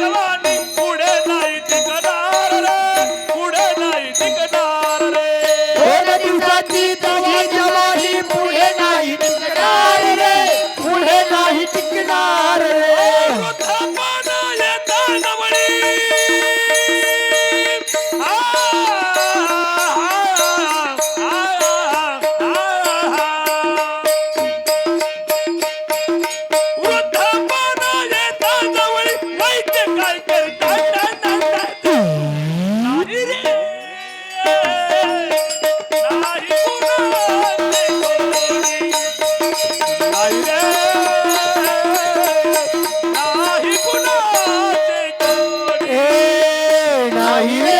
Come on. Yeah.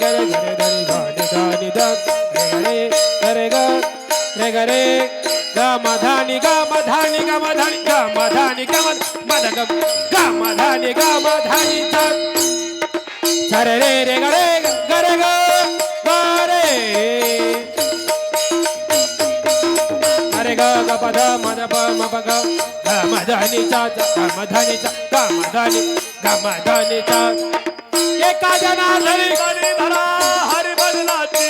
गरे गरे धरी गा नि गा नि ध रे गरे रे म धा नि धा नि धा नि धा नि धा नि धा नि सा रे रे रे ग गरे. ग अरे ग ग प म ध प म ध नि चा चा गा. म ध नि चा ग म ध नि नि चा एका जना हरी धरा हरी बदलाची